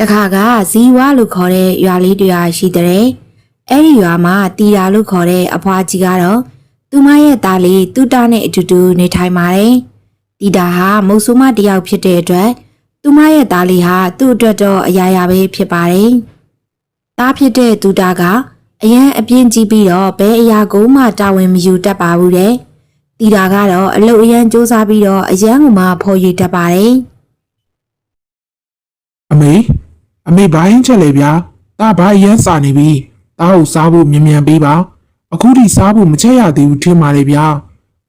တခါကဇီဝလို့ခေါ်တဲ့ရွာလေးတရွာရှိတဲ့အဲ့ဒီရွာမှာတီတာလို့ခေါ်တဲ့အဖွားကြီးကတော့သူမရဲ့သားလေးတူတာနဲ့အတူတူနေထိုင်ပါတယ်တီတာဟာမုတ်ဆိုးမတစ်ယောက်ဖြစ်တဲ့အတွက်သူမရဲ့သားလေးဟာသူ့အတွက်တော့အရာရာပဲဖြစ်ပါတယ်သားဖြစ်တဲ့တူတာကအရန်အပြင်းကြီးပြီးတော့ဘဲအရာကိုမှတာဝန်မယူတတ်ပါဘူးတဲ့တီတာကတော့အလုတ်အရန်စူးစမ်းပြီးတော့အရန်ကမှဖော်ရည်တတ်ပါတယ်အမေ အမေဘာရင်ချက်လေဗျာတာဘာအရန်စာနေပြီတာကိုစားဖို့မြန်မြန်ပေးပါအခုထိစားဖို့မချက်ရသေးဘူးထင်ပါလေဗျာ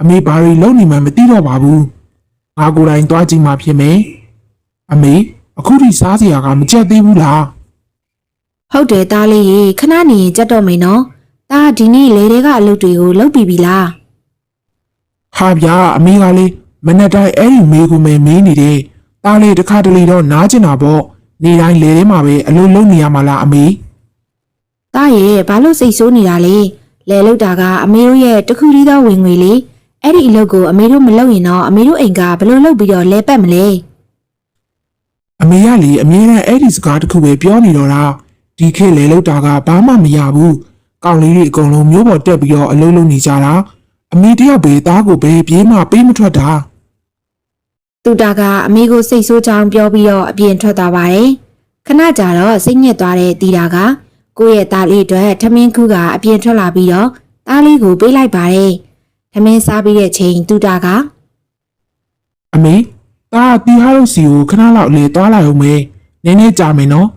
အမေဘာတွေလုပ်နေမှမသိတော့ပါဘူးငါကိုယ်တိုင်သွားကြည့်မှဖြစ်မယ်အမေအခုထိစားစရာကမချက်သေးဘူးလားဟုတ်တယ်သားလေးရေခဏနေရင်ကြက်တော့မယ်နော်။သားဒီနေ့လေတွေကအလုပ်တွေကိုလုပ်ပြီးပြီလားဟာဗျာအမေကလေမနေ့တိုင်းအဲ့ဒီမေကိုမဲမင်းနေတယ်တားလေတစ်ခါတလေတော့နားကျင်တာပေါ့ နေတိုင်းလေထဲမှာပဲအလုံးလုံးနေရမှာလားအမေ။သားရေဘာလို့စိတ်ဆိုးနေတာလဲ။လဲလုပ်တာကအမေတို့ရဲ့တခုတည်းသောဝင်ငွေလေ။အဲ့ဒီအလုပ်ကိုအမေတို့မလုပ်ရင်တော့အမေတို့အိမ်ကဘယ်လိုလုပ်ပြီးတော့လဲပတ်မလဲအမေကလေအမြဲတမ်းအဲ့ဒီစကားတစ်ခုပဲပြောနေတော့တာဒီခေတ်လေလောက်တာကဘာမှမရဘူးကောင်းလေးတွေအကုန်လုံးမျိုးပေါ်တက်ပြီးတော့အလုံးလုံးနေကြတာအမေတယောက်ပဲသားကိုပဲပြေးမှပေးမထွက်တာ။ သူတာကအမေကိုစိတ်ဆိုးကြောင်းပြောပြီးတော့အပြင်ထွက်သွားပါတယ်။ခဏကြာတော့စိတ်ညစ်သွားတဲ့တီတာကကိုယ့်ရဲ့သားလေးအတွက်ထမင်းခုကအပြင်ထွက်လာပြီးတော့သားလေးကိုပေးလိုက်ပါတယ်။ထမင်းစားပြီးတဲ့ချိန်သူတာကအမေသားကတီဟာလို့စီကိုခဏလောက်လေသွားလိုက်အောင်မေနည်းနည်းကြာမယ်နော်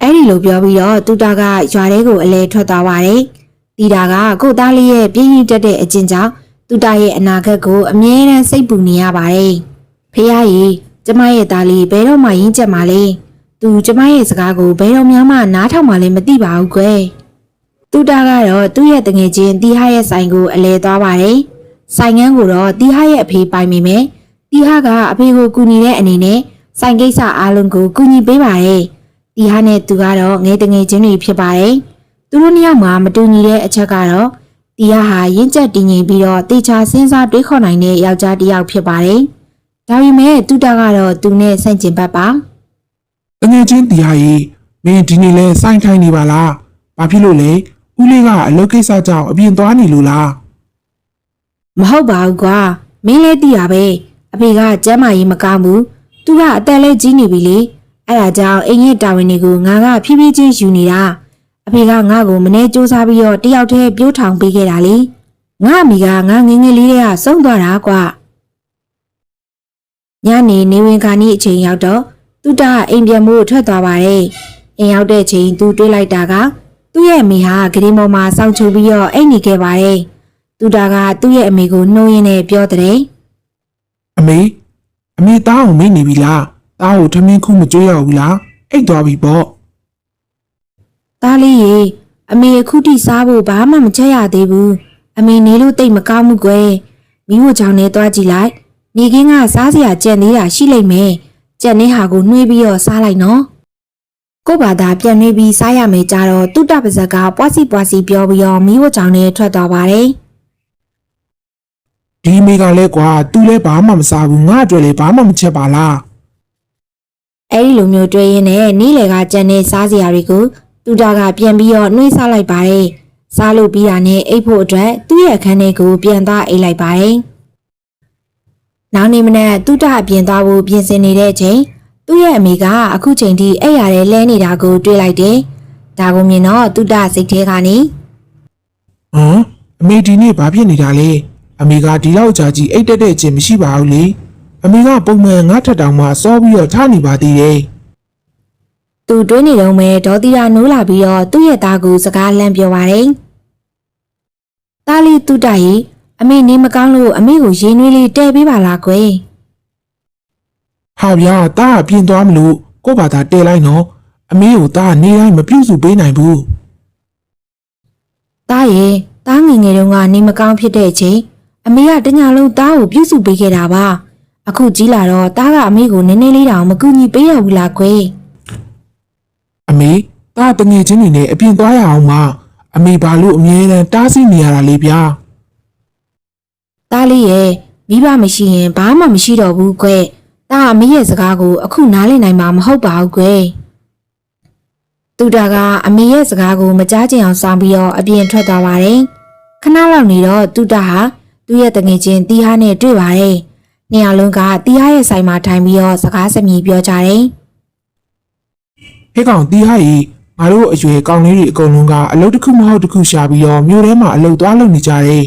အဲ့ဒီလိုပြောပြီးတော့တူတာကရွာထဲကိုအလဲထွက်သွားပါတယ်။တီတာကကို့သားလေးရဲ့ပြင်းရင်တက်တဲ့အကျင့်ကြောင့်တူတာရဲ့အနာဂတ်ကိုအမြဲတမ်းစိတ်ပူနေရပါတယ်။ ဖေးရီကျမရဲ့သားလေးဘယ်တော့မှရင်းချက်မှလဲ။သူကျမရဲ့စကားကိုဘယ်တော့မှနားထောင်မှလည်းမသိပါဘူးကွယ်။တူတာကတော့သူ့ရဲ့တငယ်ချင်းတီဟာရဲ့ဆိုင်ကိုအလဲသွားပါတယ်။ဆိုင်ငန်းကိုတော့တီဟာရဲ့အဖေပိုင်မိမယ်။တီဟာကအဖေကိုကူညီတဲ့အနေနဲ့ဆိုင်ကိစ္စအားလုံးကိုကူညီပေးပါတယ်။တီဟာနဲ့သူကတော့ငယ်တငယ်ချင်းတွေဖြစ်ပါတယ်။သူတို့နှစ်ယောက်မှာမတူညီတဲ့အချက်ကတော့တီဟာဟာရင့်ကျက်တည်ငြိမ်ပြီးတော့တေချာစဉ်းစားတွေးခေါ်နိုင်တဲ့ယောက်ျားတစ်ယောက်ဖြစ်ပါတယ်။ ဒါပေမဲ့တူတာကတော့သူနဲ့ဆန့်ကျင်ဘက်ပါတငယ်ချင်းတီဟာကြီးမင်းဒီနေ့လဲစိုင်းထိုင်းနေပါလားဘာဖြစ်လို့လဲဦးလေးကအလုပ်ကိစ္စကြောင့်အပြင်သွားနေလို့လား။မဟုတ်ပါဘူးကွာ။မင်းလည်းသိရပဲ။အဖေကကျမ်းမာရေးမကောင်းဘူး။သူကအသက်လည်းကြီးနေပြီလေ။အဲဒါကြောင့်အိမ်ရဲ့တာဝန်တွေကိုငါကဖြည်းဖြည်းချင်းယူနေတာ။အဖေကငါ့ကိုမနေစူးစမ်းပြီးတော့တယောက်တည်းပြိုးထောင်ပေးခဲ့တာလေ။ငါအမိကငါငယ်ငယ်လေးတည်းကဆုံးသွားတာကွာ။ ညနေနေဝင်ခါနီးအချိန်ရောက်တော့သူတအိမ်ပြန်မှုထွက်သွားပါတယ်။အိမ်ရောက်တဲ့ချိန်သူတွေးလိုက်တာကသူ့ရဲ့အမေဟာဂရင်ပေါ်မှာစောင့်ချိုးပြီးတော့အိမ်နေခဲ့ပါတယ်။သူတာကသူ့ရဲ့အမေကိုနှိုးရင်းနဲ့ပြောတဲ့အမေအမေသားအောင်မေးနေပြီလားသားကိုထမင်းခုမကြွေးရဘူးလားအိတ်သွားပြီပေါ့။သားလေးရေအမေအခုထိစားဖို့ဘာမှမချက်ရသေးဘူး။အမေနေလို့တိတ်မကောင်းဘူးကွယ်။မိဖို့ချောင်းနဲ့သွားကြည့်လိုက်။ နေကင်းကစားစရာကြံသေးတာရှိလိမ့်မယ်။ကြံနေဟာကိုနှွေးပြီးတော့စားလိုက်နော်။ကို့ဘာသာပြန်နှွေးပြီးစားရမယ်ကြတော့တုတ္တပါဇက်ကပွားစီပွားစီပြောပြီးတော့မိဖို့ချောင်းနဲ့ထွက်သွားပါတယ်။ဒီမေကလည်းကွာသူလည်းဘာမှမစားဘူးငါအတွက်လည်းဘာမှမချက်ပါလားအဲ့ဒီလိုမျိုးတွေ့ရင်းနဲ့နီးလေကကြံတဲ့စားစရာတွေကိုတူတာကပြန်ပြီးတော့နှွေးစားလိုက်ပါတယ်။စားလို့ပြီးတာနဲ့အိတ်ဖို့အတွက်သူ့ရဲ့အခန်းထဲကိုပြန်သွားအိတ်လိုက်ပါတယ်။ နောက်နေ့မနက်တူတာအပြင်သွားဖို့ပြင်ဆင်နေတဲ့အချိန်သူ့ရဲ့အမေကအခုချိန်ထိအိတ်ရတဲ့လဲနေတာကိုတွေ့လိုက်တယ်။ဒါကိုမြင်တော့တူတာစိတ်ထဲကနေဟမ်အမေဒီနေ့ဘာဖြစ်နေတာလဲအမေကဒီလောက်ကြာကြီးအိတ်တက်တဲ့ခြင်းမရှိပါဘူးလေအမေကပုံမှန်ငါထက်တောင်မှစောပြီးတော့ထားနေပါသေးတယ်သူတွေးနေတော့မဲဒေါ်တီယာနိုးလာပြီးတော့သူ့ရဲ့သားကိုစကားလန့်ပြောပါတယ်။သားလေးတူတာကြီး အမေနေမကောင်းလို့အမေကိုရေနွေးလေးတဲပေးပါလားကွယ်။ဟာဗျာတားကပြင်သွားမလို့ကို့ဘာသာတဲလိုက်နော်အမေကိုတားနေတိုင်းမပြုတ်စုပေးနိုင်ဘူးတားရဲ့တားငယ်ငယ်တုန်းကနေမကောင်းဖြစ်တဲ့အချိန်အမေကတညာလုံးတားကိုပြုစုပေးခဲ့တာပါအခုကြီးလာတော့တားကအမေကိုနည်းနည်းလေးတောင်မကူညီပေးရဘူးလားကွယ်အမေတားတငယ်ချင်းတွေနဲ့အပြင်သွားရအောင်မအမေဘာလို့အမြဲတမ်းတားဆီးနေရတာလဲဗျာ တားလေးရဲ့မိဘမရှိရင်ဘာမှမရှိတော့ဘူးကွယ်တားအမေရဲ့စကားကိုအခုနားလည်နိုင်မှာမဟုတ်ပါဘူးကွယ်သူတာကအမေရဲ့စကားကိုမကြားချင်အောင်စောင်းပြီးတော့အပြင်ထွက်သွားပါတယ်ခဏလောက်နေတော့သူတာဟာသူ့ရဲ့တငယ်ချင်းတီဟာနဲ့တွေ့ပါတယ်နှစ်ယောက်လုံးကတီဟာရဲ့ဆိုင်မှာထိုင်ပြီးတော့စကားစမြည်ပြောကြတယ်ဟဲ့ကောင်တီးဟာကြီးငါတို့အရွယ်ကောင်းလေးတွေအကုန်လုံးကအလုပ်တစ်ခုမဟုတ်တစ်ခုရှာပြီးတော့မြို့ထဲမှာအလုပ်သွားလုပ်နေကြတယ်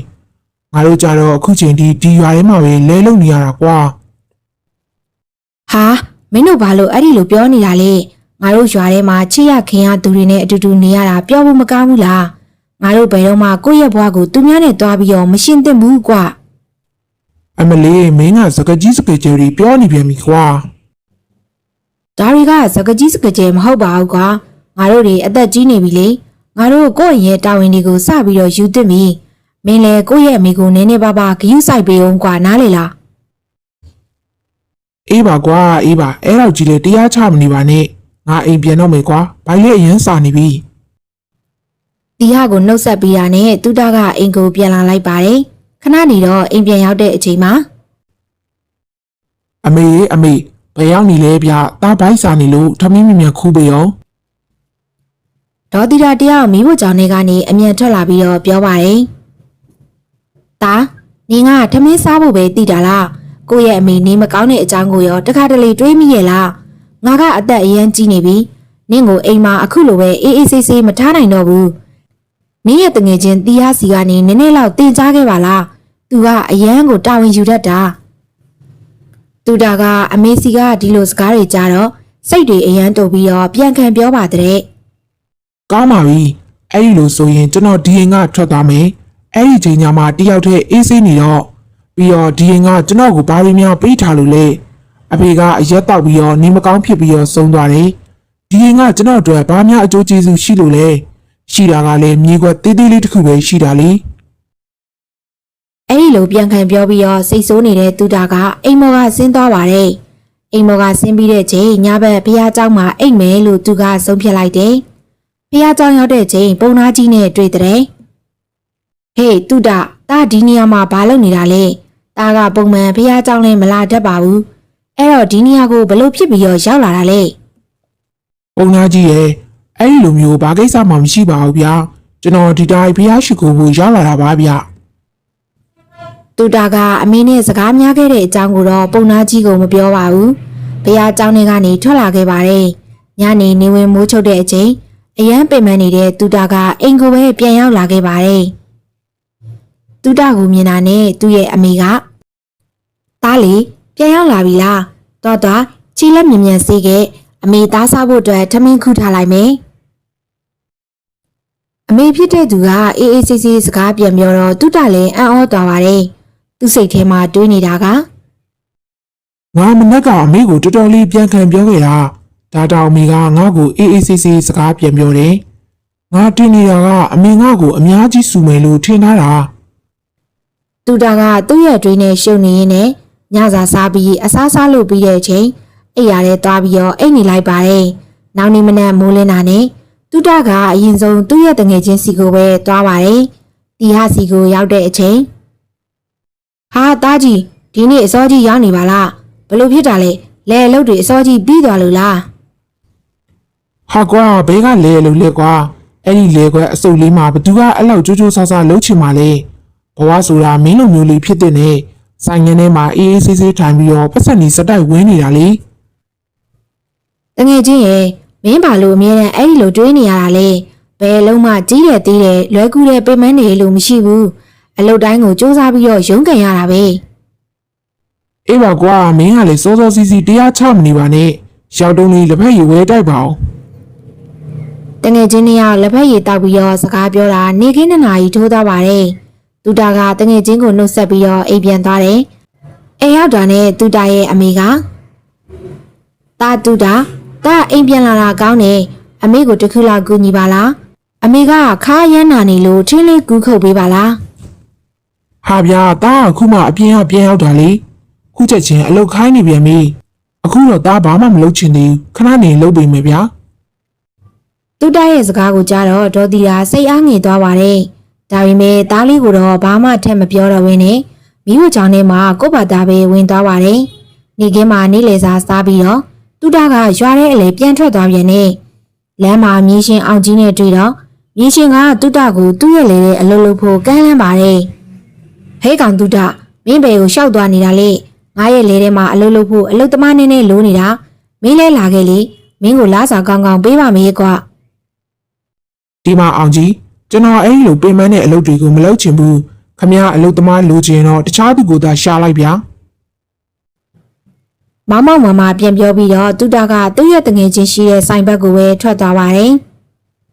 ငါတို့ကြတော့အခုချိန်ထိဒီရွာထဲမှာပဲလဲလုံနေရတာကွာဟာမင်းတို့ဘာလို့အဲ့ဒီလိုပြောနေတာလဲငါတို့ရွာထဲမှာချစ်ရခင်ရသူတွေနဲ့အတူတူနေရတာပြောဖို့မကောင်းဘူးလားငါတို့ဘယ်တော့မှကိုယ့်ရဲ့ဘဝကိုသူများနဲ့တွားပြီးတော့မရှင်းသင့်ဘူးကွာအမလေးမင်းကစကကြီးစကကြယ်တွေပြောနေပြန်ပြီကွာဒါတွေကစကကြီးစကကြဲမဟုတ်ပါဘူးကွာငါတို့တွေအသက်ကြီးနေပြီလေငါတို့ကိုယ့်ရဲ့တာဝန်တွေကိုစပြီးတော့ယူသင့်ပြီ မင်းလည်းကိုယ့်ရဲ့အမိကိုနည်းနည်းပါးပါးဂရုစိုက်ပေးအောင်ကွာနားလေလားအေးပါကွာအေးပါအဲ့တော့ကြီးလေတရားချမနေပါနဲ့ငါအိမ်ပြန်တော့မယ်ကွာဘိုင်လေးအရင်စာနေပြီတီဟာကိုနှုတ်ဆက်ပြီးတာနဲ့တူတာကအိမ်ကိုပြန်လာလိုက်ပါတယ်ခဏနေတော့အိမ်ပြန်ရောက်တဲ့အချိန်မှာအမေရေအမေဘယ်ရောက်နေလဲဗျတားဘိုက်စာနေလို့ထမင်းမြင်မြန်ခူးပေးအောင်ဒေါ်တီတာတယောက်မိဖို့ကြောင့်နေကနေအမြန်ထွက်လာပြီးတော့ပြောပါတယ်။ တာနင်ကထမင်းစားဖို့ပဲတည်တာလား။ကိုယ့်ရဲ့အမေနေမကောင်းတဲ့အကြောင်းကိုရောတခါတလေတွေးမိရဲ့လား။ငါကအသက်အရန်ကြီးနေပြီ။နင့်ကိုအိမ်မှာအခုလိုပဲအေးအေးဆေးဆေးမထားနိုင်တော့ဘူး။နင်ရဲ့တငယ်ချင်းတီးရစီကနေနည်းနည်းလောက်တင်ကြားခဲ့ပါလား။ तू ကအရန်ကိုတာဝန်ယူတတ်တာ။တူတာကအမေစီကဒီလိုစကားတွေကြားတော့စိတ်တွေအရန်တုန်ပြီးတော့ပြန်ခံပြောပါတဲ့။ကောင်းပါပြီအဲ့ဒီလိုဆိုရင်ကျွန်တော်ဒီရင်ကထွက်သွားမယ် အဲ့ဒီချိန်ညမှာတယောက်တည်းအေးဆေးနေတော့ပြီးတော့ဒီရင်ကကျွန်တော်ကိုဘာရီများပေးထားလို့လဲအဖေကအရက်တောက်ပြီးတော့နေမကောင်းဖြစ်ပြီးတော့ဆုံးသွားတယ်ဒီရင်ကကျွန်တော်တို့ဘာများအကျိုးကျေးဇူးရှိလို့လဲရှိတာကလည်းမြေကွက်သေးသေးလေးတစ်ခုပဲရှိတာလေအဲ့ဒီလိုပြန်ခံပြောပြီးတော့စိတ်ဆိုးနေတဲ့သူတာကအိမ်မော်ကဆင်းသွားပါတယ်အိမ်မော်ကဆင်းပြီးတဲ့ချိန်ညဘက်ဘုရားကျောင်းမှာအိမ်မယ်လို့သူကဆုံးဖြတ်လိုက်တယ်ဘုရားကျောင်းရောက်တဲ့ချိန်ပုံနာကြီးနဲ့တွေ့တဲ့ ဟေးသူတာတာဒီနေရာမှာဘာလုပ်နေတာလဲ။တာကပုံမှန်ဖះเจ้าလည်းမလာတတ်ပါဘူး။အဲ့တော့ဒီနေရာကိုဘလို့ဖြစ်ပြီးတော့ရောက်လာတာလဲ ပုံနာကြီးရဲ့အဲ့ဒီလိုမျိုးဘာကိစ္စမှမရှိပါဘူးဗျာကျွန်တော်ဒီတိုင်းဖះရှိခိုးဖို့ရောက်လာတာပါဗျာ ။သူတာကအမေနဲ့စကားများခဲ့တဲ့အကြောင်းကိုတော့ပုံနာကြီးကမပြောပါဘူး။ဖះเจ้าနဲ့ကနေထွက်လာခဲ့ပါတယ်။ညနေနေဝင်မိုးချုပ်တဲ့အချိန်အရန်ပင်ပန်းနေတဲ့သူတာကအိမ်ကိုပဲပြန်ရောက်လာခဲ့ပါတယ်။ သူတာကိုမြင်တာနဲ့သူ့ရဲ့အမေကသားလေပြန်ရောက်လာပြီလား။တော်တော်ချီလက်မြင်မြန်စေးခဲ့အမေသားစားဖို့အတွက်ထမင်းခုထားလိုက်မယ်။အမေဖြစ်တဲ့သူကအေးအေးဆေးဆေးစကားပြန်ပြောတော့သူတာလည်းအံ့ဩသွားပါတယ်။သူ့စိတ်ထဲမှာတွေးနေတာကငါမနက်ကအမေကိုတော်တော်လေးပြန်ခံပြောခဲ့တာဒါတောင်အမေကငါ့ကိုအေးအေးဆေးဆေးစကားပြန်ပြောတယ်ငါတင်နေတာကအမေငါ့ကိုအများကြီးစုမယ်လို့ထင်ထားတာ တူတာကသူ့ရဲ့တွင်းနဲ့ရှုပ်နေရင်းနဲ့ညစာစားပြီးအစားစားလုပ်ပြီးတဲ့အချိန်အိပ်ရာထဲသွားပြီးတော့အိတ်နေလိုက်ပါတယ်။နောက်နေ့မနက်မိုးလင်းတာနဲ့တူတာကအရင်ဆုံးသူ့ရဲ့တငယ်ချင်းစီကိုပဲသွားပါတယ်။တီဟာစီကိုရောက်တဲ့အချိန်ဟာတားကြီးဒီနေ့အစောကြီးရောက်နေပါလား။ဘလို့ဖြစ်တာလဲ။လဲအလုပ်တွေအစောကြီးပြီးသွားလို့လားဟာကွာဘဲကလဲလို့လဲကွာအဲ့ဒီလဲကွယ်အစုပ်လေးမှာဘသူကအဲ့လောက်ကြိုးကြိုးဆာဆာလှုပ်ချင်ပါလဲ ဘဝဆိုတာမင်းလိုမျိုးလေးဖြစ်တဲ့နဲ့ဆိုင်ငင်းထဲမှာအေးအေးဆေးဆေးထိုင်ပြီးတော့ပတ်စံနေစတိုက်ဝင်းနေတာလေ။တငယ်ချင်းရဲ့မင်းဘာလို့အမြဲတမ်းအဲ့ဒီလိုတွေးနေရတာလဲ။ဘယ်လုံးမှကြီးတယ်သေးတယ်လွယ်ကူတယ်ပြင်မနေလို့မရှိဘူး။အလုပ်တိုင်းကိုစူးစမ်းပြီးတော့ရုန်းကန်ရတာပဲ။အေးပါကွာမင်းကလေစောစောစီးစီးတရားချမနေပါနဲ့ရောက်တုံးလေးလက်ဖက်ရည်ဝဲတိုက်ပါအောင်တငယ်ချင်းနှစ်ယောက်လက်ဖက်ရည်တောက်ပြီးတော့စကားပြောတာနေခင်းနှစ်နာရီထိုးသွားပါတယ်။ သူတာကတငယ်ချင်းကိုနှုတ်ဆက်ပြီးတော့အိမ်ပြန်သွားတယ်။အိမ်ရောက်တာနဲ့သူတာရဲ့အမေကတာတူတာတာအိမ်ပြန်လာတာကောင်းတယ်။အမေကိုတစ်ခုလောက်ကူညီပါလား။အမေကခါရမ်းနာနေလို့ထင်းလေးကူးခုတ်ပေးပါလားဟာဗျာတာကအခုမှအပြင်ကပြန်ရောက်တာလေခုချက်ချင်းအလုတ်ခိုင်းနေပြန်ပြီအခုတော့တာဘာမှမလုပ်ချင်သေးဘူးခဏနေလုပ်ပေးမယ်ဗျာ။သူတာရဲ့စကားကိုကြားတော့ဒေါ်တီယာစိတ်အားငယ်သွားပါတယ်။ ဒါပေမဲ့သားလေးကိုတော့ဘာမှထက်မပြောတော့ဘဲနဲ့မိဖို့ချောင်းထဲမှာကိုယ့်ဘာသာပဲဝင်သွားပါတယ်။နေခင်းမှာနေလေစာစားပြီးတော့သူတာကရွာထဲအလေပြန်ထွက်သွားပြန်နဲ့လလမ်းမှာမြေရှင်အောင်ကြီးနဲ့တွေ့တော့မြေရှင်ကတုတကိုသူ့ရဲ့လေတဲ့အလုပ်လုပ်ဖို့ကမ်းလှမ်းပါတယ်ဟဲ့ကောင်တုတမင်းဘယ်ကိုရှောက်သွားနေတာလဲငါရဲ့လေထဲမှာအလုပ်လုပ်ဖို့အလုပ်သမားနေနေလိုနေတာမင်းလဲလာခဲ့လေမင်းကိုလားစာကောင်းကောင်းပေးပါမေးကွာဒီမှာအောင်ကြီး ကျွန်တော်အဲ့ဒီလိုပင်ပန်းတဲ့အလုပ်တွေကိုမလုပ်ချင်ဘူးခမရအလုပ်သမားလိုချင်တော့တခြားသူကိုသာရှာလိုက်ဗျာမောင်မောင်မမပြန်ပြောပြီးတော့တုတကသူ့ရဲ့တငယ်ချင်းရှိတဲ့ဆိုင်ဘက်ကိုပဲထွက်သွားပါတယ်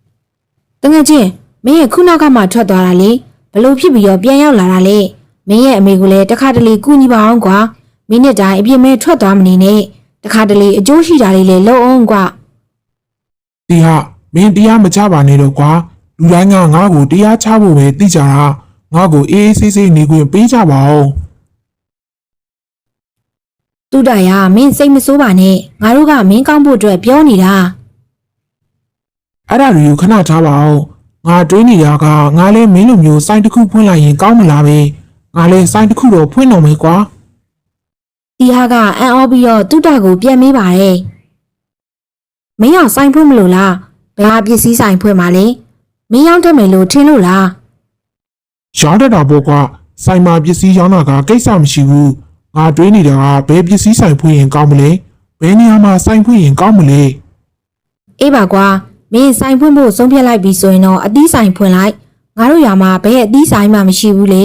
။တငယ်ချင်းမင်းရဲ့ခုနကမှထွက်သွားတာလေဘလို့ဖြစ်ပြီးတော့ပြန်ရောက်လာတာလေမင်းရဲ့အမေကလည်းတခါတလေကူညီပါအောင်ကွာမိနစ်တိုင်းအပြစ်မဲ့ထွက်သွားမနေနဲ့တခါတလေအကျိုးရှိတာလေးလည်းလုပ်အောင်ကွာဒီဟာမင်းတရားမချပါနဲ့တော့ကွာ လူတိုင်းကငါ့ကိုတရားချဖို့ပဲသိကြတာငါ့ကိုအေးအေးဆေးဆေးနေခွင့်ပေးကြပါဦးတုတရမင်းစိတ်မဆိုးပါနဲ့ငါတို့ကမင်းကောင်းဖို့အတွက်ပြောနေတာအဲ့ဒါတွေကိုခဏထားပါဦးငါတွေးနေတာကငါလဲမင်းလိုမျိုးစိုင်းတစ်ခုဖွင့်လိုက်ရင်ကောင်းမလားပဲငါလဲစိုင်းတစ်ခုတော့ဖွင့်တော့မယ်ကွာတီဟာကအံ့ဩပြီးတော့တုတကိုပြန်မေးပါတယ်မင်းအောင်ဆိုင်ဖွင့်မလို့လားဘယ်ဟာပစ္စည်းဆိုင်ဖွင့်ပါလဲ မင်းရောက်တတ်မယ်လို့ထင်လို့လားရောင်းတတ်တာပေါ့ကွာစိုင်းမှာပစ္စည်းရောင်းတာကကိစ္စမရှိဘူးငါတွေးနေတာကဘယ်ပစ္စည်းဆိုင်ဖွင့်ရင်ကောင်းမလဲဘယ်နေရာမှာစိုင်းဖွင့်ရင်ကောင်းမလဲအေးပါကွာမင်းဆိုင်ဖွင့်ဖို့ဆုံးဖြတ်လိုက်ပြီဆိုရင်တော့အသီးဆိုင်ဖွင့်လိုက်ငါတို့ရွာမှာဘယ်အသီးဆိုင်မှမရှိဘူးလေ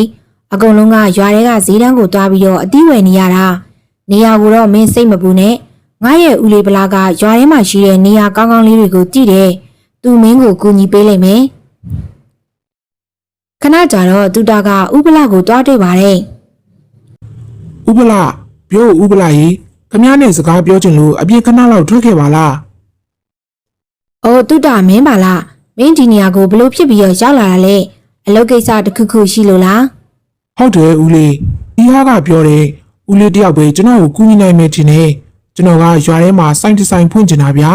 အကုန်လုံးကရွာတွေကဈေးတန်းကိုတွားပြီးတော့အသီးဝယ်နေရတာနေရာကိုတော့မင်းစိတ်မပူနဲ့ငါရဲ့ဦးလေးပလာကရွာထဲမှာရှိတဲ့နေရာကောင်းကောင်းလေးတွေကိုကြည့်တယ် သူမင်းကိုကူညီပေးလိုက်မယ်ခဏကြာတော့တူတာကဥပလာကိုတွားတွေ့ပါတယ်ဥပလာပြောဥပလာရေခမည်းနဲ့စကားပြောချင်လို့အပြင်ခဏလောက်ထွက်ခဲ့ပါလား။အော်တူတာမင်းပါလား။မင်းဒီနေရာကိုဘလို့ဖြစ်ပြီးတော့ရောက်လာတာလဲ။အလုပ်ကိစ္စတစ်ခုခုရှိလို့လားဟုတ်တယ်ဦးလေးဒီဟာကပြောတယ်ဦးလေးတယောက်ပဲကျွန်တော်ကိုကူညီနိုင်မယ်ထင်တယ်ကျွန်တော်ကရွာထဲမှာစိုင်းတစ်ဆိုင်ဖွင့်ချင်တာဗျာ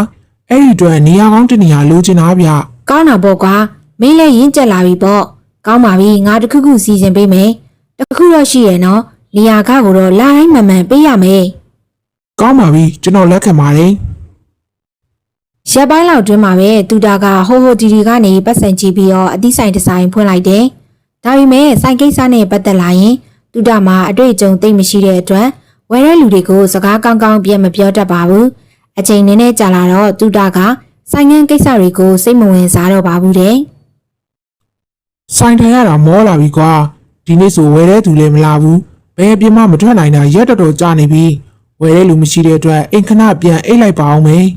အဲ့ဒီအတွက်နေရာကောင်းတစ်နေရာလိုချင်တာဗျ။ကောင်းတာပေါ့ကွာ။မင်းလည်းရင်းကျက်လာပြီပေါ့။ကောင်းပါပြီငါတစ်ခုခုစီစဉ်ပေးမယ်။တစ်ခုတော့ရှိရဲ့နော်။နေရာကကိုတော့လာတိုင်းမှန်မှန်ပေးရမယ်ကောင်းပါပြီကျွန်တော်လက်ခံပါတယ်။ရက်ပိုင်းလောက်တွင်းမှာပဲတူတာကဟိုဟိုတီတီကနေပတ်စံကြည့်ပြီးတော့အသီးဆိုင်တစ်ဆိုင်ဖွင့်လိုက်တယ်။ဒါပေမဲ့ဆိုင်ကိစ္စနဲ့ပတ်သက်လာရင်တူတာမှာအတွေ့အကြုံသိမ့်မရှိတဲ့အတွက်ဝယ်တဲ့လူတွေကိုစကားကောင်းကောင်းပြန်မပြောတတ်ပါဘူး။ အချိန်နည်းနည်းကြာလာတော့တူတာကဆိုင်ငန်းကိစ္စတွေကိုစိတ်မဝင်စားတော့ပါဘူးတဲ့ဆိုင်ထိုင်ရတာမောလာပြီကွာဒီနေ့ဆိုဝယ်တဲ့သူလည်းမလာဘူးဘယ်အပြင်မှမထွက်နိုင်တာရက်တော်တော်ကြာနေပြီဝယ်တဲ့လူမရှိတဲ့အတွက်အိမ်ခဏပြန်အိတ်လိုက်ပါအောင်မေ။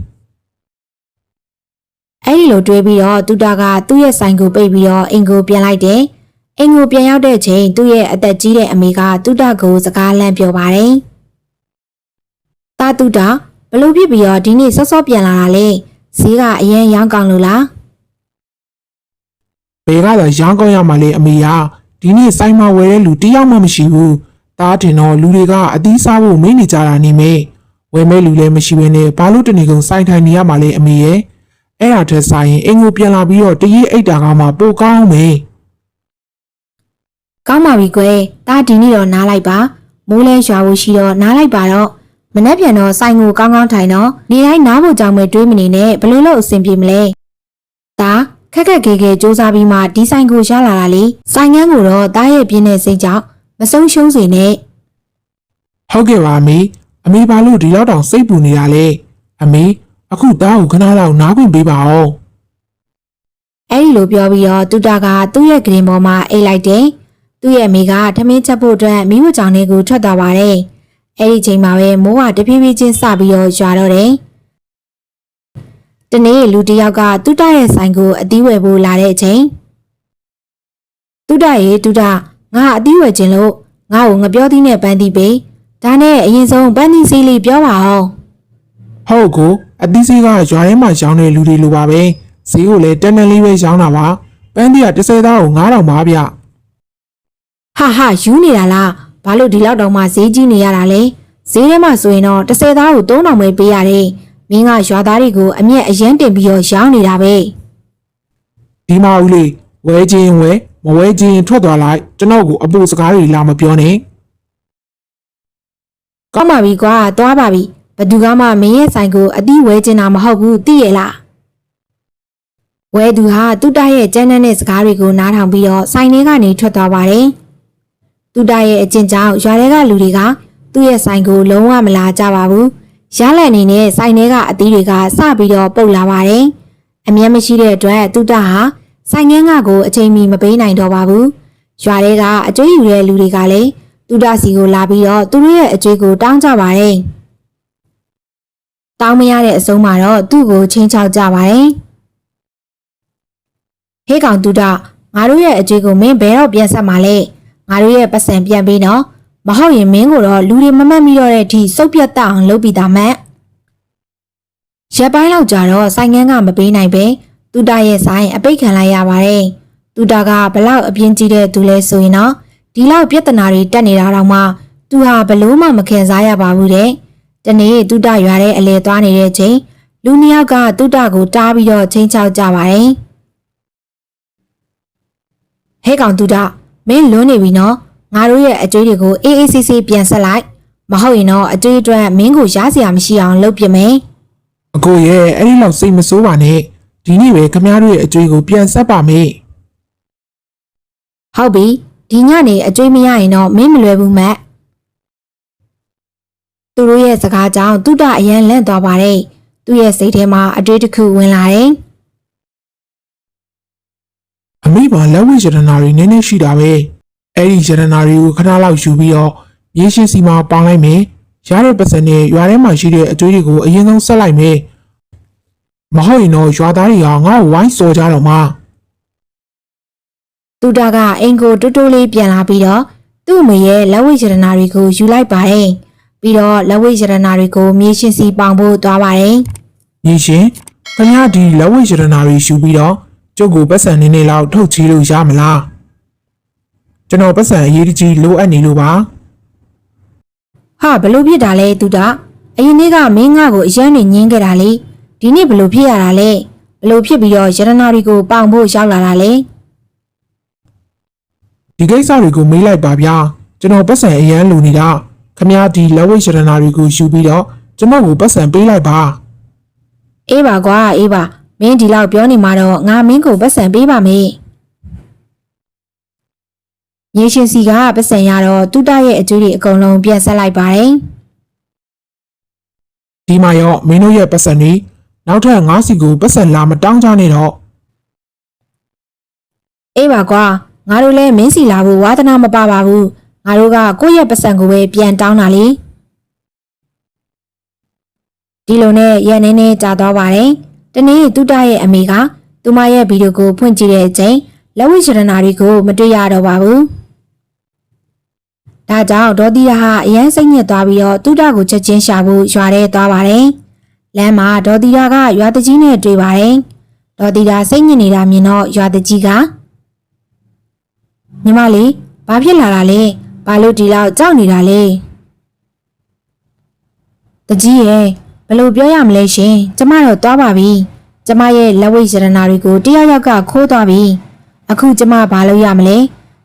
အဲဒီလိုတွေးပြီးတော့တူတာကသူ့ရဲ့ဆိုင်ကိုပိတ်ပြီးတော့အိမ်ကိုပြန်လိုက်တယ်။အိမ်ကိုပြန်ရောက်တဲ့ချိန်သူ့ရဲ့အသက်ကြီးတဲ့အမေကတူတာကိုစကားလန့်ပြောပါတယ်။တာတူတာ ဘလို့ဖြစ်ပြီးတော့ဒီနေ့စောစောပြန်လာတာလေ။ဈေးကအရင်ရောင်းကောင်းလို့လားဘယ်ကလာရောင်းကောင်းရမှာလဲအမေယာဒီနေ့ဆိုင်မှာဝယ်တဲ့လူတယောက်မှမရှိဘူးတားတင်တော့လူတွေကအသီးစားဖို့မိနေကြတာနေမေဝယ်မဲ့လူလည်းမရှိဘဲနဲ့ဘာလို့တနေကုန်ဆိုင်ထိုင်နေရမှာလဲအမေရဲ့အဲ့ဒါထက်ဆိုင်ရင်အင်ကိုပြန်လာပြီးတော့တရေအိတ်တာကမှပိုကောင်းမေ။ကောင်းပါပြီကွယ်။တာဒီနေ့တော့နားလိုက်ပါ။မိုးလဲရွာဖို့ရှိတော့နားလိုက်ပါတော့။ မနှက်ပြန်တော့ဆိုင်ကိုကောင်းကောင်းထိုင်တော့နေတိုင်းနားဖို့ကြောင့်ပဲတွေးမနေနဲ့ဘလို့လို့အဆင်ပြေမလဲ။ဒါခက်ခက်ခဲခဲစူးစမ်းပြီးမှဒီဆိုင်ကိုရလာတာလေ။ဆိုင်ငန်းကိုတော့တားရဲ့ပြင်းတဲ့စိတ်ကြောင့်မဆုံးရှုံးစေနဲ့ဟုတ်ကဲ့ပါအမေအမေဘာလို့ဒီလောက်တောင်စိတ်ပူနေတာလဲအမေအခုသားကိုခဏလောက်နားခွင့်ပေးပါဦး။အဲဒီလိုပြောပြီးတော့တူတာကသူ့ရဲ့ဂရင်ပေါ်မှာအိတ်လိုက်တယ်။သူ့ရဲ့အမေကထမင်းချက်ဖို့အတွက်မိမကြောင်လေးကိုထွက်သွားပါတယ်။ အဲဒီချိန်မှာပဲမိုးကတဖြည်းဖြည်းချင်းစပြီးတော့ရွာတော့တယ်။တနေ့လူတစ်ယောက်ကတူတာရဲ့ဆိုင်ကိုအသီးဝယ်ဖို့လာတဲ့အချိန်တူတာရေတူတာငါအသီးဝယ်ခြင်းလို့ငါ့ကိုငပြောသီးနဲ့ပန်းသီးပေး။ဒါနဲ့အရင်ဆုံးပန်းသီးစီးလေးပြောပါအောင်ဟုတ်ကိုအသီးစေးကရွာထဲမှာရောင်းတဲ့လူတွေလိုပါပဲဈေးကိုလည်းတန်းတန်းလေးပဲရောင်းတာပါပန်းတီက30သားကို9000ပါဗျ။ဟာဟာယူနေတာလား။ ဘာလို့ဒီလောက်တောင်မှဈေးကြီးနေရတာလဲ။ဈေးထဲမှာဆိုရင်တော့တစ်ဆယ်သားကို3000ပဲပေးရတယ်။မင်းကရွာသားတွေကိုအမျက်အရန်တင်ပြီးတော့ရောင်းနေတာပဲဒီမှာဦးလေးဝဲချင်းဝဲမဝဲချင်းထွက်သွားလိုက်ကျွန်တော်ကိုအပူစကားတွေလာမပြောနဲ့။ကောင်းပါပြီကွာ။သွားပါပြီ။ဘသူကမှမင်းရဲ့ဆိုင်ကိုအတိဝဲကျင်တာမဟုတ်ဘူးသိရဲ့လားဝဲသူဟာတူတာရဲ့ကြမ်းတမ်းတဲ့စကားတွေကိုနားထောင်ပြီးတော့ဆိုင်ထဲကနေထွက်သွားပါတယ် တူတာရဲ့အကျင့်ကြောင့်ရွာထဲကလူတွေကသူ့ရဲ့ဆိုင်ကိုလုံးဝမလာကြပါဘူးရလက်အနေနဲ့ဆိုင်ထဲကအသီးတွေကစပြီးတော့ပုတ်လာပါတယ်အမျက်မရှိတဲ့အတွက်တူတာဟာဆိုင်ငန်းကကိုအချိန်မီမပေးနိုင်တော့ပါဘူးရွာထဲကအကျွေးယူတဲ့လူတွေကလည်းတူတာစီကိုလာပြီးတော့သူတို့ရဲ့အကျွေးကိုတောင်းကြပါတယ်တောင်းမရတဲ့အဆုံးမှာတော့သူ့ကိုချင်းချောက်ကြပါတယ်ဟေးကောင်တူတာငါတို့ရဲ့အကျွေးကိုမင်းဘယ်တော့ပြန်ဆက်မှာလဲ ငါတို့ရဲ့ပတ်စံပြန်ပေးနော်မဟုတ်ရင်မင်းကိုတော့လူတွေမမှတ်မိတော့တဲ့အထိစုပ်ပြတ်တအောင်လုပ်ပြီးသားမှန်ရက်ပိုင်းလောက်ကြာတော့ဆိုင်ငန်းကမပေးနိုင်ပဲတူတာရဲ့ဆိုင်အပိတ်ခံလိုက်ရပါတယ်တူတာကဘလောက်အပြင်းကြီးတဲ့သူလဲဆိုရင်တော့ဒီလောက်ပြဿနာတွေတက်နေတာတော့မှသူဟာဘလို့မှမခံစားရပါဘူးတဲ့တနေ့တူတာရွာတဲ့အလဲသွားနေတဲ့ချိန်လူနှစ်ယောက်ကတူတာကိုတားပြီးတော့ချင်းချောက်ကြပါတယ်ဟဲ့ကောင်တူတာ မင်းလွန်းနေပြီနော်ငါတို့ရဲ့အကျွေးတွေကိုအေးအေးဆေးဆေးပြန်ဆက်လိုက်မဟုတ်ရင်တော့အကျွေးအတွက်မင်းကိုရားစရာမရှိအောင်လုပ်ပြမယ်အကိုရဲ့အဲ့ဒီလောက်စိတ်မဆိုးပါနဲ့ဒီနေ့ပဲခမရတို့ရဲ့အကျွေးကိုပြန်ဆက်ပါမေးဟုတ်ပြီဒီညနေအကျွေးမရရင်တော့မင်းမလွယ်ဘူးမက်သူတို့ရဲ့စကားကြောင့်တုဒအရန်လန့်သွားပါတယ်သူ့ရဲ့စိတ်ထဲမှာအတွေးတစ်ခုဝင်လာတယ် အမေပါလက်ဝဲရတနာတွေနည်းနည်းရှိတာပဲအဲ့ဒီရတနာတွေကိုခဏလောက်ယူပြီးတော့ရေရှည်စီမှာပေါင်းလိုက်မယ်ရတဲ့ပတ်စံနဲ့ရွာထဲမှာရှိတဲ့အကျွေးတွေကိုအရင်ဆုံးဆက်လိုက်မယ်မဟုတ်ရင်တော့ရွာသားတွေကငါ့ကိုဝိုင်းစော်ကြတော့မှတုဒကအိမ်ကိုတိုးတိုးလေးပြန်လာပြီးတော့သူ့အမေရဲ့လက်ဝဲရတနာတွေကိုယူလိုက်ပါတယ်ပြီးတော့လက်ဝဲရတနာတွေကိုမြေရှင်စီပေါင်ဖို့သွားပါတယ်ညီရှင်ခင်ဗျားဒီလက်ဝဲရတနာတွေယူပြီးတော့ ကျုပ်ကိုပတ်စံနေနေလောက်ထုတ်ချေးလို့ရမလားကျွန်တော်ပတ်စံအရေးတကြီးလိုအပ်နေလို့ပါဟာဘလို့ဖြစ်တာလဲတုဒအရင်နေ့ကမင်းငါ့ကိုအရန်နေညင်းခဲ့တာလေဒီနေ့ဘလို့ဖြစ်ရတာလဲဘလို့ဖြစ်ပြီးတော့ရတနာတွေကိုပေါင်ဖို့ရောက်လာတာလဲဒီကိစ္စတွေကိုမေးလိုက်ပါဗျာကျွန်တော်ပတ်စံအရန်လိုနေတာခင်ဗျားဒီလက်ဝဲရတနာတွေကိုယူပြီးတော့ကျွန်တော်ကိုပတ်စံပေးလိုက်ပါအေးပါကွာအေးပါ မင်းဒီလောက်ပြောနေမှာတော့ငါမင်းကိုပတ်စံပေးပါမေးရေရှင်စီကပတ်စံရတော့တုတရဲ့အကျွေးတွေအကုန်လုံးပြန်ဆက်လိုက်ပါတယ်ဒီမှာရောမင်းတို့ရဲ့ပတ်စံတွေနောက်ထပ်ငါးစီကိုပတ်စံလာမတောင်းကြနဲ့တော့အေးပါကွာငါတို့လည်းမင်းစီလာဖို့ဝါသနာမပါပါဘူးငါတို့ကကိုယ့်ရဲ့ပတ်စံကိုပဲပြန်တောင်းတာလေဒီလိုနဲ့ရန်နေနေကြာသွားပါတယ် တနေ့တုတရဲ့အမေကသူမရဲ့ဗီဒီယိုကိုဖွင့်ကြည့်တဲ့အချိန်လက်ဝိရတနာတွေကိုမတွေ့ရတော့ပါဘူးဒါကြောင့်ဒေါ်တီယာဟာအရန်စိတ်ညစ်သွားပြီးတော့တုတကိုချက်ချင်းရှာဖို့ရွာထဲသွားပါတယ်လမ်းမှာဒေါ်တီယာကရွာတကြီးနဲ့တွေ့ပါတယ်ဒေါ်တီယာစိတ်ညစ်နေတာမြင်တော့ရွာတကြီးကညီမလေးဘာဖြစ်လာတာလဲဘာလို့ဒီလောက်ကြောက်နေတာလဲတကြီးရဲ့ဘယ် လိုပြောရမလဲရှင်ကျမတော့သွားပါပြီကျမရဲ့လက်ဝိတ်ရတနာတွေကိုတယောက်ယောက်ကခိုးသွားပြီအခုကျမဘာလုပ်ရမလဲ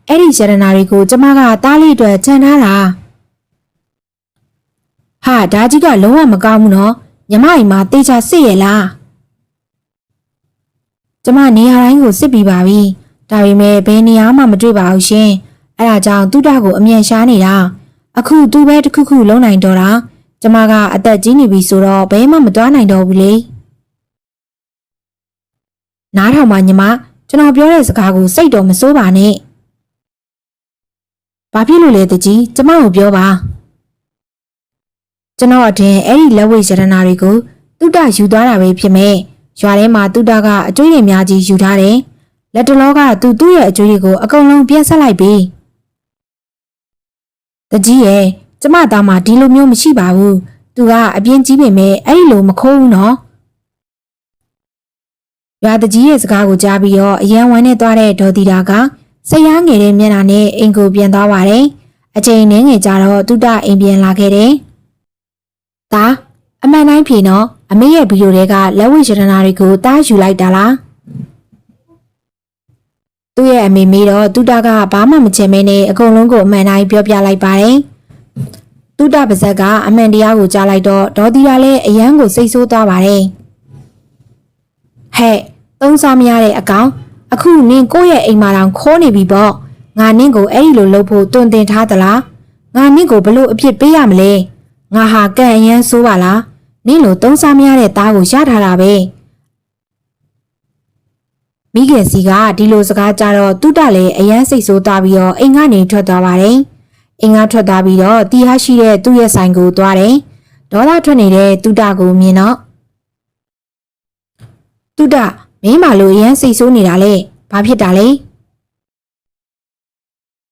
အဲ့ဒီရတနာတွေကိုကျမကတားလေးအတွက်ခြံထားတာဟာဒါကြီးကလုံးဝမကောင်းဘူးနော်ညီမအိမ်မှာတေချာစစ်ရလားကျမနေရာတိုင်းကိုစစ်ပြီးပါပြီဒါပေမဲ့ဘယ်နေရာမှမတွေ့ပါဘူးရှင်။အဲဒါကြောင့်သူ့တာကိုအမြန်ရှားနေတာ။အခုသူပဲတစ်ခုခုလုံးနိုင်တော့တာ။ ကျမကအသက်ကြီးနေပြီဆိုတော့ဘယ်မှမသွားနိုင်တော့ဘူးလေ။နားထောင်ပါညီမကျွန်တော်ပြောတဲ့စကားကိုစိတ်တော်မစိုးပါနဲ့။ဘာဖြစ်လို့လဲတကြီးကျမကိုပြောပါ။ကျွန်တော်အထင်အဲ့ဒီလက်ဝိတ်ရတနာတွေကိုသူ့တာယူသွားတာပဲဖြစ်မဲ့ရွာထဲမှာသူ့တာကအကျွေးတွေများကြီးယူထားတယ်။လက်တလောကသူသူ့ရဲ့အကျွေးတွေကိုအကုန်လုံးပြန်ဆက်လိုက်ပြီ။တကြီးရဲ့ ကျမသားမဒီလိုမျိုးမရှိပါဘူး။သူကအပြင်းကြီးပေမဲ့အဲ့ဒီလိုမခိုးဘူးနော်။ရွာတကြီးရဲ့စကားကိုကြားပြီးတော့အယံဝမ်းနဲ့သွားတဲ့ဒေါ်တီတာကစရမ်းငယ်တဲ့မျက်နှာနဲ့အိမ်ကိုပြန်သွားပါတယ်။အချိန်နှင်းငယ်ကြတော့တုတအိမ်ပြန်လာခဲ့တယ်။ဒါအမှန်တိုင်းဖြေနော်အမေရဲ့ဗီဒီယိုတွေကလက်ဝိရတနာတွေကိုတားယူလိုက်တာလား။သူ့ရဲ့အမေမေတော့တူတာကဘာမှမချင်မဲနဲ့အကုန်လုံးကိုအမှန်တိုင်းပြောပြလိုက်ပါတယ်။ တူတာပါဇက်ကအမှန်တရားကိုကြားလိုက်တော့ဒေါ်တီရာလည်းအယမ်းကိုစိတ်ဆိုးသွားပါတယ်။ဟဲ့တုံသုံးစားမရတဲ့အကောင်အခုနင်ကိုယ့်ရဲ့အိမ်မှာတောင်ခိုးနေပြီပေါ့ငါနင့်ကိုအဲ့ဒီလိုလုပ်ဖို့တွင်တင်ထားသလားငါနင့်ကိုဘလို့အဖြစ်ပေးရမလဲငါဟာကံအရန်ဆိုးပါလားနင့်လိုသုံးစားမရတဲ့သားကိုရထားတာပဲမိခင်စီကဒီလိုစကားကြတော့တုတလည်းအရန်စိတ်ဆိုးသွားပြီးတော့အိမ်ကနေထွက်သွားပါတယ် အိမ်ကထွက်သွားပြီးတော့တီးဟာရှိတဲ့သူ့ရဲ့ဆိုင်ကိုသွားတယ်ဒေါသထွက်နေတဲ့တုတကိုမြင်တော့တုတမင်းမလို့အရန်စိတ်ဆိုးနေတာလေဘာဖြစ်တာလဲ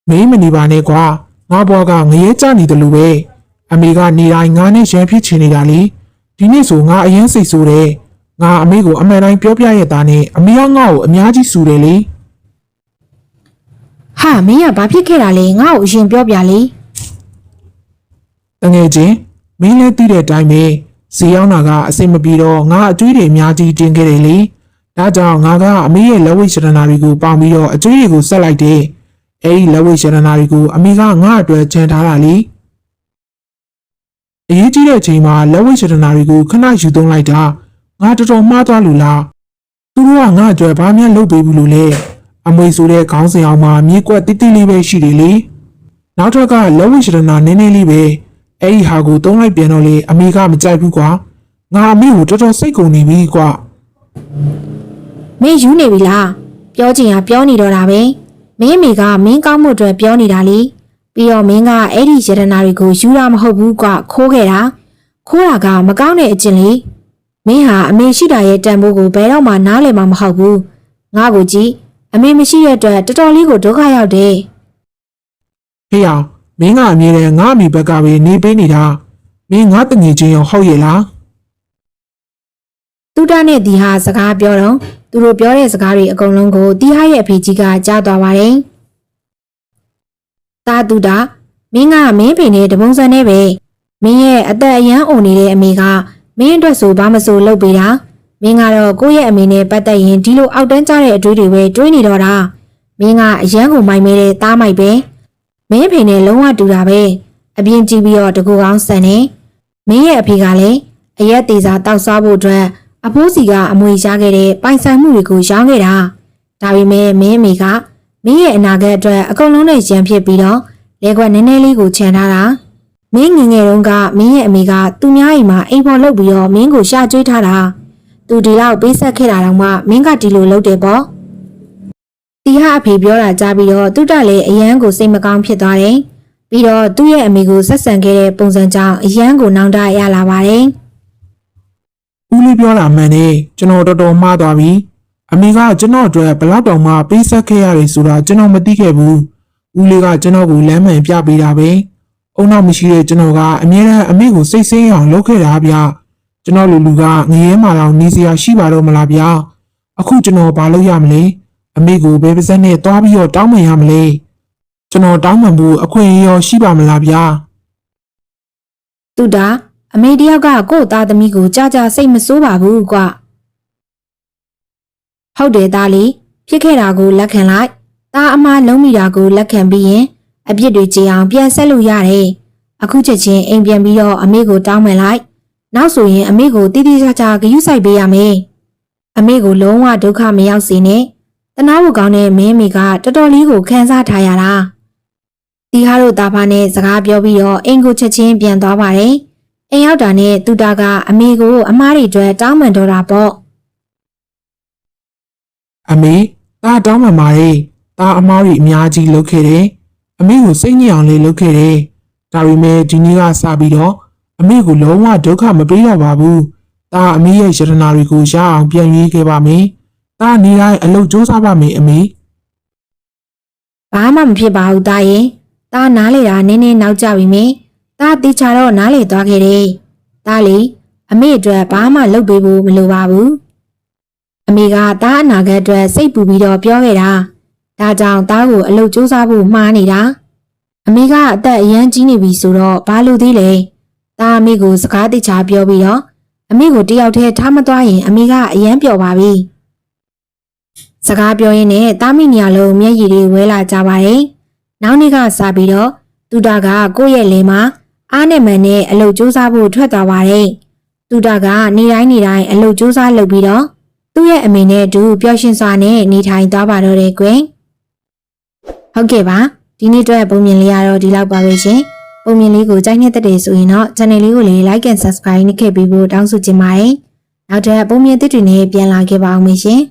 မင်းမနေပါနဲ့ကွာငါဘွားကငရဲကြနေတယ်လို့ပဲအမေကနေတိုင်းငါနဲ့ရန်ဖြစ်ချင်နေတာလေဒီနေ့ဆိုငါအရင်စိတ်ဆိုးတယ်ငါအမေကိုအမှန်တိုင်းပြောပြရတဲ့နဲ့အမေကငါ့ကိုအများကြီးစူတယ်လေ ဟာမင်းကဘာဖြစ်ခဲ့တာလဲငါ့ကိုအရင်ပြောပြလေတငယ်ချင်းမင်းလည်းသိတဲ့အတိုင်းပဲဇီရောက်နာကအစိမ့်မပြေတော့ငါအကျွေးတွေအများကြီးတင်ခဲ့တယ်လေဒါကြောင့်ငါကအမေရဲ့လက်ဝိတ်ရှရနာတွေကိုပေါင်ပြီးတော့အကျွေးတွေကိုဆက်လိုက်တယ်အဲဒီလက်ဝိတ်ရှရနာတွေကိုအမေကငါအတွက်ချန်ထားတာလေအရေးကြီးတဲ့အချိန်မှာလက်ဝိတ်ရှရနာတွေကိုခဏယူသုံးလိုက်တာငါတော်တော်မှားသွားလို့လားသူတို့ကငါအတွက်ဘာမှလုပ်ပေးဘူးလို့လဲ အမွေဆိုတဲ့ခေါင်းစဉ်အောင်မှာမြေကွက်တိတိလေးပဲရှိတယ်လေနောက်ထပ်ကလက်ဝိရှရနာနည်းနည်းလေးပဲအဲ့ဒီဟာကိုတုံးလိုက်ပြန်တော့လေအမေကမကြိုက်ဘူးကွာငါအမေကိုတော်တော်စိတ်ကုန်နေပြီကွာမင်းယူနေပြီလားပြောချင်ရပြောနေတော့တာပဲမင်းအမိကမင်းကောင်းမှုအတွက်ပြောနေတာလေပြီးတော့မင်းကအဲ့ဒီယတနာတွေကိုယူတာမဟုတ်ဘူးကွခိုးခဲ့တာခိုးတာကမကောင်းတဲ့အကျင့်လေမင်းဟာအမေရှိတာရဲ့တန်ဖိုးကိုဘယ်တော့မှနားလည်မှာမဟုတ်ဘူးငါ့ကိုကြည့် အမေမရှိတဲ့အတွက်တော်တော်လေးကိုဒုက္ခရောက်တယ်ဟေးအောင်မင်းကအမြဲတမ်းငါအမေဘက်ကပဲနေပေးနေတာမင်းငါတငယ်ချင်းရောဟုတ်ရဲ့လားတူတာနဲ့တီဟာစကားပြောတော့သူတို့ပြောတဲ့စကားတွေအကုန်လုံးကိုတီဟာရဲ့အဖေကြီးကကြားသွားပါတယ်။တာတူတာမင်းကမင်းဖေနဲ့တပုံစံနဲ့ပဲမင်းရဲ့အသက်အရန်အုံနေတဲ့အမေကမင်းအတွက်ဆိုဘာမဆိုလုပ်ပေးတာ မင်းကတော့ကိုယ့်ရဲ့အမေနဲ့ပတ်သက်ရင်ဒီလိုအောက်တန်းကြတဲ့အတွေးတွေပဲတွေးနေတော့တာမင်းကအရန်ကိုမိုက်မဲတဲ့သားမိုက်ပဲမင်းဖေနဲ့လုံးဝတူတာပဲအပြင်ကြည့်ပြီးတော့တကူကောင်းဆန်နေမင်းရဲ့အဖေကလည်းအရက်သေးစာတောက်စားဖို့အတွက်အဖိုးစီကအမွေရခဲ့တဲ့ပိုင်ဆိုင်မှုတွေကိုရောင်းခဲ့တာဒါပေမဲ့မင်းအမေကမင်းရဲ့အနာဂတ်အတွက်အကုန်လုံးနဲ့ရန်ဖြစ်ပြီးတော့လဲခွက်နည်းနည်းလေးကိုခြံထားတာမင်းငယ်ငယ်တုန်းကမင်းရဲ့အမေကသူများအိမ်မှာအိမ်ပေါ်လုပ်ပြီးတော့မင်းကိုရှာကျွေးထားတာ သူဒီလောက်ပေးဆက်ခဲ့တာတော့မှမင်းကဒီလိုလုပ်တယ်ပေါ့တီဟာအဖေပြောတာကြားပြီးတော့သူ့တက်လည်းအရန်ကိုစိတ်မကောင်းဖြစ်သွားတယ်ပြီးတော့သူ့ရဲ့အမေကိုဆက်ဆံခဲ့တဲ့ပုံစံကြောင့်အရန်ကိုနောင်တရလာပါတယ်ဦးလေးပြောတာမှန်တယ်ကျွန်တော်တော်တော်မှားသွားပြီအမေကကျွန်တော်အတွက်ဘလောက်တောင်မှပေးဆက်ခဲ့ရတယ်ဆိုတာကျွန်တော်မသိခဲ့ဘူးဦးလေးကကျွန်တော်ကိုလမ်းမှန်ပြပေးတာပဲအုံနောက်မရှိတဲ့ကျွန်တော်ကအမြဲတမ်းအမေကိုစိတ်ဆင်းအောင်လုပ်ခဲ့တာဗျ ကျွန်တော်လူလူကငရဲမာတော့နေစရာရှိပါတော့မလားဗျအခုကျွန်တော်ဘာလုပ်ရမလဲအမေကိုဘယ်ပါစက်နဲ့တွားပြီးတော့တောင်းပန်ရမလဲကျွန်တော်တောင်းပန်ဖို့အခွင့်အရေးရောရှိပါမလားဗျာသူတာအမေတယောက်ကကို့သားသမီးကိုကြာကြာစိတ်မဆိုးပါဘူးကွာဟုတ်တယ်သားလေးဖြစ်ခဲ့တာကိုလက်ခံလိုက်သားအမားလုံးမိတာကိုလက်ခံပြီးရင်အပြစ်တွေကြေအောင်ပြန်ဆက်လို့ရတယ်အခုချက်ချင်းအိမ်ပြန်ပြီးတော့အမေကိုတောင်းပန်လိုက် နောက်ဆိုရင်အမေကိုတိတိကျကျဂရုစိုက်ပေးရမယ်အမေကိုလုံးဝဒုက္ခမရောက်စေနဲ့တနာဖို့ကောင်းတဲ့မင်းမိကတော်တော်လေးကိုခံစားထားရတာဒီဟာတို့တာဖာနဲ့စကားပြောပြီးတော့အိမ်ကိုချက်ချင်းပြန်သွားပါတယ်အိမ်ရောက်တာနဲ့သူတာကအမေကိုအမားတွေအတွက်တောင်းပန်တော့တာပေါ့အမေတာတောင်းပန်ပါတယ်တာအမားကြီးအများကြီးလုပ်ခဲ့တယ်အမေကိုစိတ်ညစ်အောင်လေးလုပ်ခဲ့တယ်ဒါပေမဲ့ဒီနေ့ကစပြီးတော့ အမေကိုလုံးဝဒုက္ခမပေးတော့ပါဘူးတာအမေရဲ့ယတနာတွေကိုရအောင်ပြန်ရေးခဲ့ပါမယ်တာနေတိုင်းအလုပ်စူးစမ်းပါမယ်အမေဘာမှမဖြစ်ပါဘူးတာရင်တာနားလေတာနင်းနေနောက်ကျပြီမင်းတာတေချာတော့နားလေသွားခဲ့တယ်တာလေအမေအတွက်ဘာမှလုပ်ပေးဖို့မလိုပါဘူးအမေကတာအနာဂတ်အတွက်စိတ်ပူပြီးတော့ပြောခဲ့တာဒါကြောင့်တာကိုအလုပ်စူးစမ်းဖို့မှားနေတာအမေကအသက်အရန်ကြီးနေပြီဆိုတော့ဘာလို့သေးလဲ တာအမေကိုစကားတေချာပြောပြီးတော့အမေကိုတယောက်တည်းထားမသွားရင်အမေကအရန်ပျော်ပါပြီစကားပြောရင်းနဲ့တာမိနီယာလုံးမျက်ရည်တွေဝဲလာကြပါတယ်။နောက်နေ့ကစပြီးတော့တူတာကကိုယ့်ရဲ့လင်မှာအားနဲ့မှန်နဲ့အလုပ်စူးစမ်းဖို့ထွက်သွားပါတယ်။တူတာကနေတိုင်းနေတိုင်းအလုပ်စူးစမ်းလုပ်ပြီးတော့သူ့ရဲ့အမေနဲ့အတူပျော်ရွှင်စွာနဲ့နေထိုင်သွားပါတော့တယ်ကွယ်ဟုတ်ကဲ့ပါဒီနေ့အတွက်ပုံမြင်လေးရတော့ဒီလောက်ပါပဲရှင် ပုံမြင်လေးကိုကြိုက်နေတဲ့ဆိုရင်တော့ channel လေးကိုလည်း like and subscribe နှိပ်ခဲ့ပေးဖို့တောင်းဆိုချင်ပါတယ်နောက်ထပ်ပုံမြင်သစ်တွေနဲ့ပြန်လာခဲ့ပါအောင်မရှင်